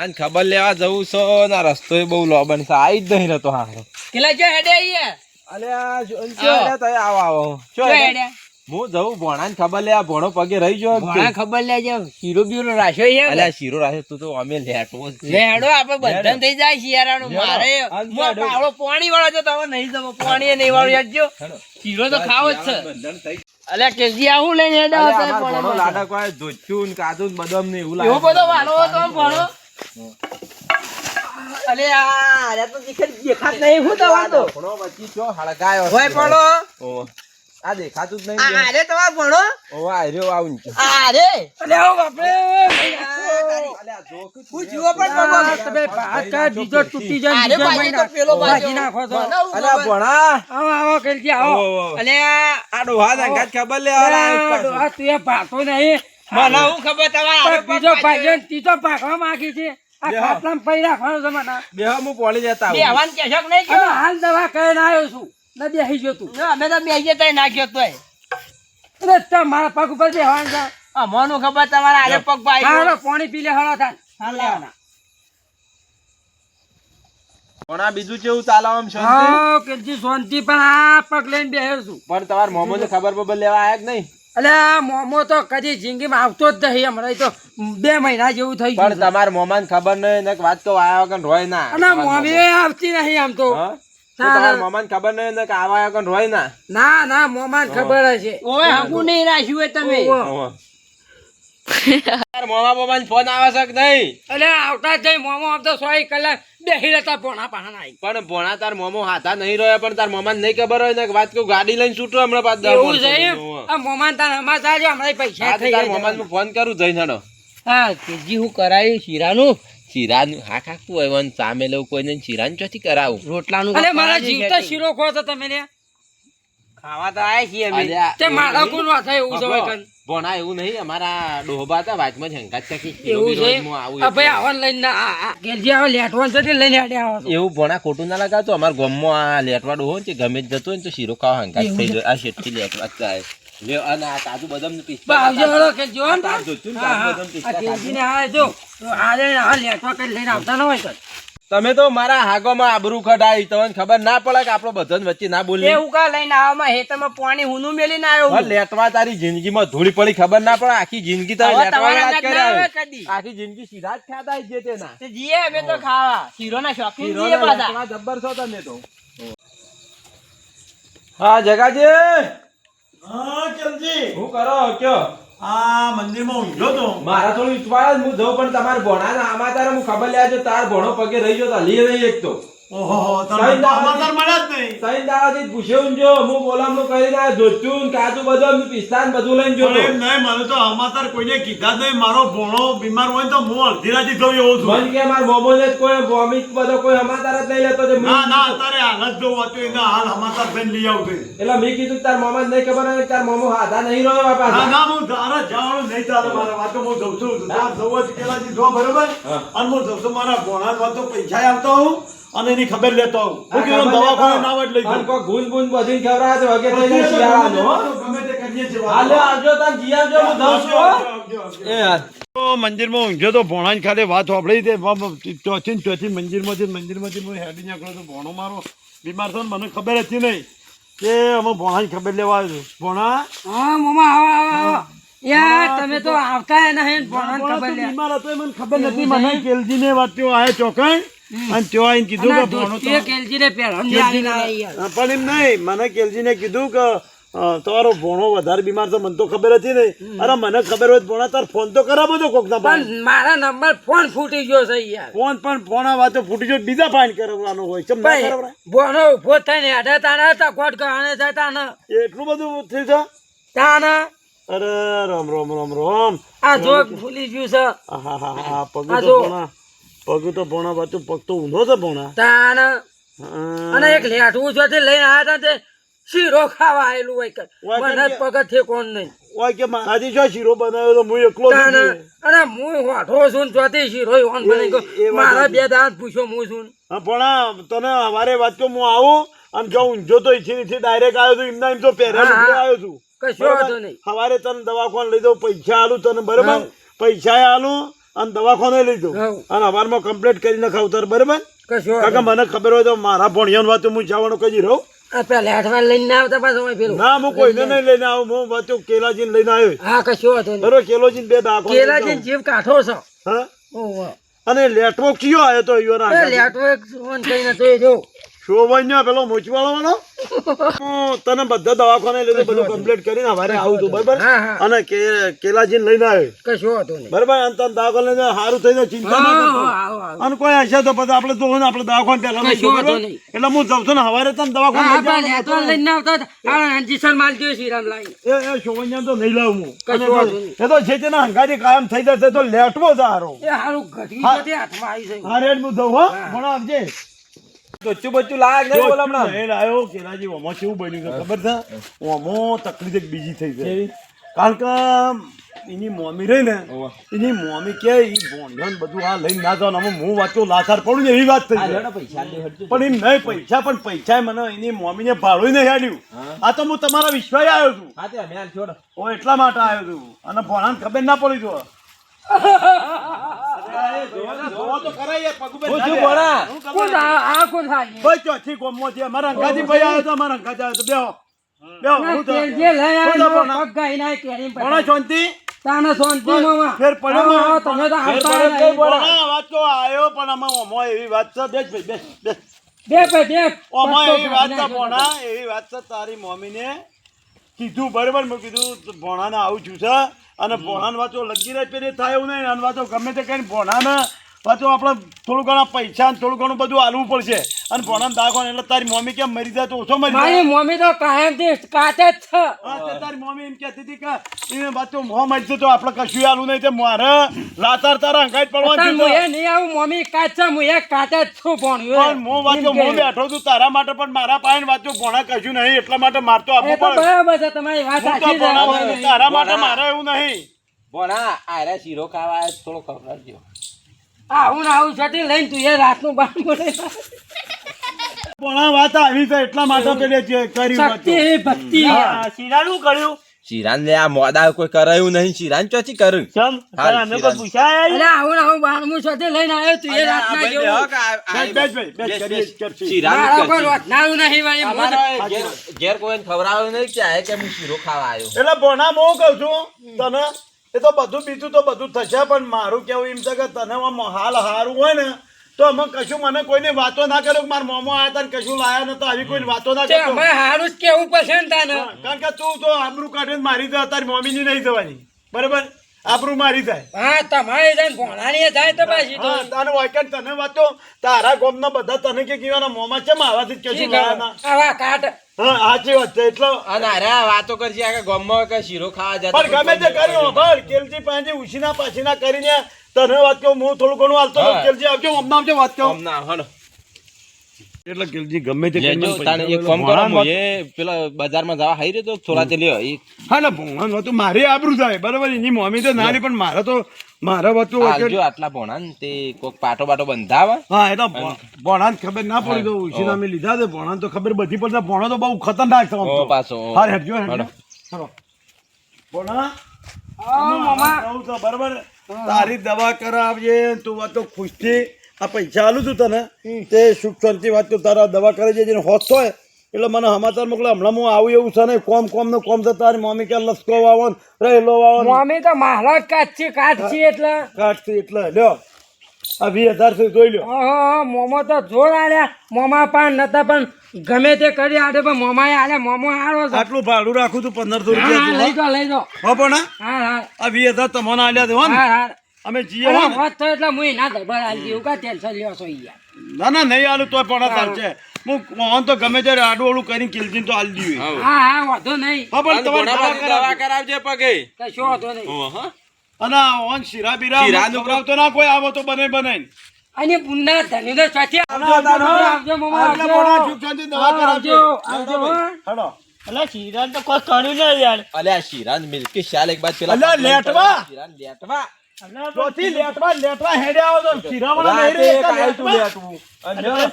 ભોણાને ખબર લેવા જવું છો? ના રસ્તો બહુ લોબન છે. આઈ જ નહીં રહેતો હારો કેટલા જો હેડે આઈએ અલે આ જો- હેડે આવો આવો. જો હેડે? હું જઉં ભોણાને ખબર લે આ ભોણો પગે રહી જો ભોણા ખબર લે જો શીરો બીરો રાખ્યો છે અલે શીરો રાખ્યો તું તો અમે લેટો જ છે. લે હેડો આપણે બંધન થઈ જાય શિયાળાનું. મારે મોં પાણી વાળો જો તો નહીં જવો પાણી નહીં વાળો હેડો. શીરો તો ખાવો જ છે. અલ્યા કેજી આવું લઈને હેડો અલે ભોણો લાડકવાય ધોચ્યું ને કાજુ ને બદામ ને એવું એવો લાગે બધો વાળો હતો ભણો. અલે આ અરે તો દેખાત દેખાત નહીં હું તો તો ભણો બચી છો હળગાયો હોય પડો આ દેખાતું જ નહીં આ અરે તમાર ભણો. ઓ આ રહ્યો આવું અરે અલે ઓ બાપરે. અલે આ જોક હું જીવો પણ. તમે ભાત કા બીજો તૂટી જાય અરે ભાજી તો પેલો ભાજી નાખો છો. અલે ભણા. આવો આવો કરજી આવો. અલે આ ડોહા ખબર લે આ તું એ ભાતો નહીં. મને હું ખબર તમારા બીજો ભાઈઓ ત્રીજો પાકવા માંગી છે. આ બેહો. ખાટલામાં પડી રાખવાનો જમાના. મને બેહો હું પોળી જતા આવું. બેહવાન કહેશો કે નહીં કે હાલ દવા કરીને આવ્યો છું. ન બેસી ગયો તું. જો અમે તો બેહી જતા નાખ્યો તોય. અરે તો મારા પગ ઉપર બેહવાનું છે. અમોનું ખબર તમારા હારે પગ ભાઈ હાલો પાણી પી લે હળો થા હાલ. લેવાના ભોણા બીજું કેવું ચાલે આમ શાંતિ? હા કેજી શાંતિ પણ આ પગ લઈને બેહ્યો છું. પણ તમારા મોમોને ખબર બબર લેવા આયા કે નહીં? આ મોમો તો કદી જિંદગીમાં આવતો જ નહીં હમણાં તો બે મહિના જેવું થઈ ગયું પણ છે. તમારા મોમાને ખબર નહીં ને વાત તો આયા વગર રોય ના. અને મોમી આવતી નહીં આમ તો. તમારા મોમાને ખબર નહીં ને કે આવા વગર રોય ના. ના ના મોમાન ખબર હશે. ઓય હગું નહીં રાખ્યું તમે. મોમા બોમાને ફોન આવે છે કે નહીં? એટલે આવતા જ નહીં. મોમો આવતો સો એક કલાક બેસી રહેતા પોણા પાણા આવી પણ ભોણા તાર મોમો હાથા નહીં રોયા પણ તાર મોમાને નહીં ખબર હોય ને કે વાત કહું ગાડી લઈને છૂટો હમણાં પાછું દસ એવું છે. આ મોમાન તાર હમણાં આજે હમણાં પૈસા થઈ તાર ગયા મોમાને હું ફોન કરું જઈને હેડો. હા કેજી હું કરાયું શીરાનું? શીરાનું હા કાકુ હોય વન સામે લેવું કોઈને શીરાનું ચોથી કરાવું. રોટલાનું અરે મારા જીવતા શીરો ખો તો તમે લે ખાવા તો આયા છીએ અમે. તે મારા. કોણ વાત થાય એવું કન. ભોણા એવું નહીં અમારા ડોહબા હતા વાતમાં જ ચકી એવું છે? ભાઈ. આવન લઈને ના- આ આવે લેટવાન છે લઈને આડે આવે. એવું ભણા ખોટું ના લગાવતો? અમારા ગામમાં આ લેટવા ડોહો ને ગમે જ જતો હોય ને તો શીરો ખાવા હંગાત થઈ જાય. આ શેઠથી લેટવા જાય થાય. અને આ કાજુ બદામનું પિસ્તા આવજો હળો કે જો ને આ જોતું ને હા, હા. કાજુ બદામ પિસ્તા આ ઘેરજીને આવે આ રે આ લેટવા કરી લઈને આવતા ન હોય. તમે તો મારા હાગોમાં આબરૂ કઢાઈ તમને ખબર ના પડે કે આપણો બધાને વચ્ચે ના બોલી એવું કા લઈને આવવામાં હેતરમાં પાણી હુનું મેલીને આવ્યો હું. લેટવા તારી જિંદગીમાં ધૂળી પડી ખબર ના પડે? આખી જિંદગી તો ના. આખી જિંદગી સીધા જ ખાતા જે તેના. જીએ અમે તો ખાવા. શીરોના શોખીન જીએ પાછા. જબ્બર છો તમે તો. હા જગાજી. હા ચલજી હું કરો કયો? આ મંદિરમાં ઊંઘ્યો તો. મારા થોડું વિશ્વાસ હું જઉં પણ તમારે ભોણા આમાં તારે હું ખબર લેજો તાર ભોણો પગે રહી ગયો તો નહીં એક તો. ઓહો તમે સાઈન તો દાવાથી- સમાચાર મળ્યા જ નહીં. તઈ દાવાથી પૂછ્યું જો હું બોલામણું કરીને આ જોચ્યું કાજુ બદામ ને બધું લઈને પણ એમ નહીં મને તો સમાચાર કોઈને કીધા નહીં. મારો ભોણો બીમાર હોય તો હું અડધી રાતી થયું એવું છું. મન કે માર મોમો ને કોઈ વોમિટ બધો કોઈ હમાતાર જ નહીં લેતો ના ના અત્યારે હાલ જ જોવું હતું એને હાલ સમાચાર થઈને લઈ આવશે એટલે મેં કીધું તાર મામા નહીં ખબર હોય તાર મોમો હાથા નહીં રહ્યો બાપા ના ના હું તારા જવાનું નહીં ચાલે મારા વાતો હું જઉં છું. તાર જવું જ પેલાથી જો બરોબર? અને હું જઉં છું મારા ભોણા વાતો પૈસા આવતો હું અને એની ખબર લેતો હું કે દવાખાને ના જ લઈ ગયો. કોઈ ગુંજ ગુંજ બધી ખવડાવે તો વગે થઈ જાય શિયાળાનો, ગમે તે કરીએ છે હાલે આવજો તાર જી આવજો હું જાઉં છું, એ યાર. મંદિરમાં ઊંઘ્યો તો ભોણાની ખાલી વાત સાંભળી તે ચોથી ને ચોથી મંદિરમાંથી ને મંદિરમાંથી હું હેડી નીકળ્યો તો ભોણો મારો બીમાર થયો ને મને ખબર હતી નહીં કે અમે ભોણાની ખબર લેવા આવ્યો છું. ભોણા? હા મોમા આવો આવો યાર તમે તો આવતા નહીં ભણવાનું ભોણા ખબર લે. બીમાર હતો મને ખબર નથી. મને કેલજીને વાત તેઓ આયા ચોકાઈ અને તેઓ આઈને કીધું કે ભણો તો. કેલજીને પહેરવાનું આવીને. હા, પણ એમ નહીં મને કેલજીને કીધું કે તમારો ભોણો વધારે બીમાર છે મને તો ખબર હતી નહીં. અરે મને ખબર હોય તો ભોણા તાર ફોન તો કરાવો તો કોક ના પણ મારા નંબર ફોન ફૂટી ગયો છે યાર. ફોન પણ ફોન વાતો ફૂટી ગયો બીજા ફાઇન કરવાનો હોય. છે? બોનો ઊભો થઈને હેડે તાને હતા કોટ ગહાણે જાય તાને એટલું બધું થયું છે તાને અરે રામ રામ રામ રામ. આ જો ભૂલી ગયું છે. આહાહાહા, પગ તો જો. ભોણા. પગ તો ભોણા બાતું પગ તો ઊંધો છે ભોણા. તાને અને એક લેટવું જોથી લઈને આવ્યા હતા તે શીરો ખાવા આવેલું હોય કે. મને પગ ઠેકોણ નહીં. ઓય કે મારાથી જો શીરો બનાવ્યો તો હું એકલો છું. અને હું વાઢો છું ચોથી શીરો ઓન બની ગયો. મારા બે દાંત પૂછો હું છું. ભોણા તને હવારે વાત કે હું આવું અને જો ઊંઝો તો ઈથી નીથી ડાયરેક્ટ આવ્યો છું એમના એમ તો હા. આવ્યો છું. કશો વાંધો નહીં. હવારે તને દવાખાને લઈ દઉં પૈસા આલું તને બરાબર. પૈસા આલું. અને દવાખાને લઈ જાઉં. અને અવારમાં કમ્પ્લીટ કરીને ખાવતર બરાબર? કાકા મને ખબર હોય તો મારા ભણિયાની વાત હું જવાનું કહી રહું? પેલા હેઠમાં લઈને આવતા પાછો પેલું ના હું કોઈને નહીં લઈને આવું હું વાતો કેલાજીને લઈને આવ્યો. હા કશો હતો બરોબર કેલોજીને બે દાખો કેલાજી જીવ કાઠો છો. હા? અને લેટવો કયો આવ્યો તો એ લેટવો એક ફોન કરીને તો એ જો શોભાઈ પેલો મોચવાળો વાળો હું તને બધા દવાખાને લીધું બધું કમ્પ્લીટ કરીને હવારે આવું છું બરાબર? હા હા. અને કેલાજીને લઈને આવ્યો કશો હતો નહીં. બરાબર? અને તને દવાખાને સારું થઈને ચિંતા ના કરતો. આવો, આવો. અને કોઈ હશે તો પછી આપણે તો ને આપણે દવાખાને પહેલા લઈ કશો જવું, વાંધો બરાબર? નહીં. એટલે હું જાઉં છું ને હવારે તને દવાખાને લઈને આવતા. માલ જોયો શ્રીરામ લાઈ એ તો નહીં લાવું હું. કશો અને વાંધો નહીં. એ તો છે તે હંગારી કાયમ થઈ જશે તો લેટવો સારો. એ હારું ઘટી. હાથમાં આવી છે હા રેડ હું. હો. ભણો આપજે બચ્ચું બચ્ચું લાગ નહીં બોલ હમણાં. નહીં લાયો કેરાજી ઓમાં કેવું બન્યું છે ખબર છે? ઓમાં તકલીફ એક બીજી થઈ છે. કારણ કે એની મોમી રહી ને એની મોમી કે ઈ ભોંડ્યો બધું આ લઈને ના જાવ ને હું વાંચો લાચાર પડું એવી વાત થઈ પૈસા પણ એમ નહીં પૈસા પણ પૈસા મને એની મોમીને ભાડું નહીં હાડ્યું આ તો હું તમારા વિશ્વાસ આવ્યો છું. હા તે અમે છોડ. ઓ એટલા માટે આવ્યો છું. અને ભણાને ખબર ના પડી જો. ના, મામા. મામા. બે ભાઈ, બે. તો એવી વાત છે તારી ભણા એવી કીધું બરાબર મેં કીધું ભોણાને આવું છું છે? અને ભોણાને વાંચો લગી રહે પેલી થાય એવું નહીં. અને વાંચો ગમે તે કઈ ભણાને પાછો આપણે થોડું ઘણા પૈસા થોડું ઘણું બધું આલવું પડશે. અને ભણાને દાખો એટલે તારી મમ્મી કેમ મરી જાય તો ઓછો મરી જાય? મમ્મી તો કાયમથી કાચે જ છે. તારી મમ્મી એમ કહેતી હતી કે એ વાત તો મોં મરશે તો આપણે કશું આલું નહીં તે મારે લાતાર તારા અંગાઈ તાર પડવાનું મુએ છે નહીં આવું મમ્મી કાચે હું એ કાચે જ છું ભણ્યું પણ હું વાંચો હું બેઠો છું તારા માટે પણ મારા પાસે વાંચો ભણા કશું નહીં એટલા માટે મારતો એ આપવું પડે. બરાબર છે તમારી વાત સાચી છે તારા માટે મારે એવું નહીં. ભણા આરે શીરો ખાવા થોડો ખવડાવજો. આવું આવું છટી લઈને તું એ રાતનું બાર બોલે ભણા વાત આવી છે એટલા માટે પેલે કર્યું શક્તિ ભક્તિ હા, કર્યું શિરાન લે આ મોડા કોઈ કરાયું નહીં શિરાન ચોથી કર્યું ચમ અમે કોઈ પૂછાય અરે આવું આવું બારમું છટી લઈને આવ્યો તું એ રાતના જેવું બેસ, બેસ, બેસ. મારા કોઈ રોટનારું નહીં વળી ઘેર કોઈ ખવડાવ્યું નહીં કે આયે કે હું શીરો ખાવા આવ્યો એટલે બોના હું કહું છું તને એ તો બધું બીજું તો બધું થશે પણ મારું કેવું એમ છે કે તને હાલ હારું હોય ને તો અમે કશું મને કોઈને વાતો ના કર્યો મારા મોમો આવ્યા હતા કશું લાયા નતા આવી કોઈ વાતો ના કર્યો. અમે હારું જ કેવું તાને. કારણ કે તું તો આબરૂ કાઢીને મારી દે તારી મમ્મીની નહીં થવાની બરાબર? આબરૂ મારી જાય. હા તમારે જાય ભોણાની જાય તો પાછી તો. હા તારે વાક્ય તને વાતો તારા ગોમના બધા તને કે કીવાના મોમાં છે આવાથી કે કશું લાયા ના આવા કાટ. હા સાચી વાત છે એટલો અને અરે વાતો કરજે આ ગોમમાં કે શીરો ખાવા જતા પણ ગમે તે કર્યો ભાઈ કેલજી પાંજે ઉછીના પાછીના કરીને તને વાત કહું હું થોડું ઘણું હાલતો. કેલજી આવજો અમને આવજો વાત કહું. હમણાં હલો. એટલે કેલજી ગમે તે એક ફોન કરો એ પેલા બજારમાં જવા હાઈ રહ્યો તો થોડા તે લ્યો હા ના ભણવાનું હતું મારે આબરૂ થાય બરાબર? એની મમ્મી તો નાની પણ મારા તો મારા વસ્તુ જો આટલા ભોણા ને તે કોક પાટો બાટો બંધાવે. હા એટલે ભણાને ખબર ના પડી તો ઉછીના મેં લીધા છે ભણાને તો ખબર બધી પડતા ભણો તો બહુ ખતરનાક છે ઓ પાછો હા હેડજો હેડજો. ભણા આ મામા. તો બરાબર. તારી દવા કરાવજે તું વાત તો ખુશથી આ પૈસા આલું છું તને. તે સુખ શાંતિ વાત તું તારા દવા કરે છે જેને હોત હોય એટલે મને સમાચાર મોકલે. હમણાં હું આવું એવું છે ને કોમ કોમ ને કોમ તો તારી મમ્મી કે લસકો વાવો રહેલો વાવો મમ્મી તો મારા જ કાચ છે એટલે. કાઢતી એટલે. લ્યો આ વીસ હજાર સુધી જોઈ લ્યો. હા મોમો તો જોર આલ્યા. મોમા પણ નતા પણ ગમે તે કરી આડે પણ મોમાએ આલે મોમો હારો આટલું ભાડું રાખું તું પંદરસો હા, લઈ દો લઈ દો હો. પણ હા? હા આ વીસ હજાર તમને આલ્યા દેવા હા હા. અમે જીએ હો ને. તો એટલે મુંય ના ધબર આલી દીધું. કાં ટેન્શન લ્યો છો યાર. ના ના નહીં આલું તોય પણ ચાલશે હું મોહન તો ગમે ત્યારે આડું ઓળું કરીને કિલજીને તો આલી દીધું હા. હા વાંધો નહીં. હા પણ તમારે દવા કરાવજે. પગે. કશો વાંધો નહીં. હા. અને ઓન શિરા બીરા શીરાનું તો ના કોઈ આવો તો બને બને અને પુન્ના ધણી તો સાથે આવજો, આવજો. આવજો મોમા આવજો. મોડા આવજો શાંતિ દવા હા, કરાવજો. આવજો, આવજો, હો. હેડો. અલે આ શિરાન મિલ્કી શાલ એક બાદ પેલા અલ્યા, લેટવા. શિરાન લેટવા. ચોથી લેટવા લેટવા હેડે આવો તો શીરાવાળા નહીં રે લેટવા. લેટવું. અને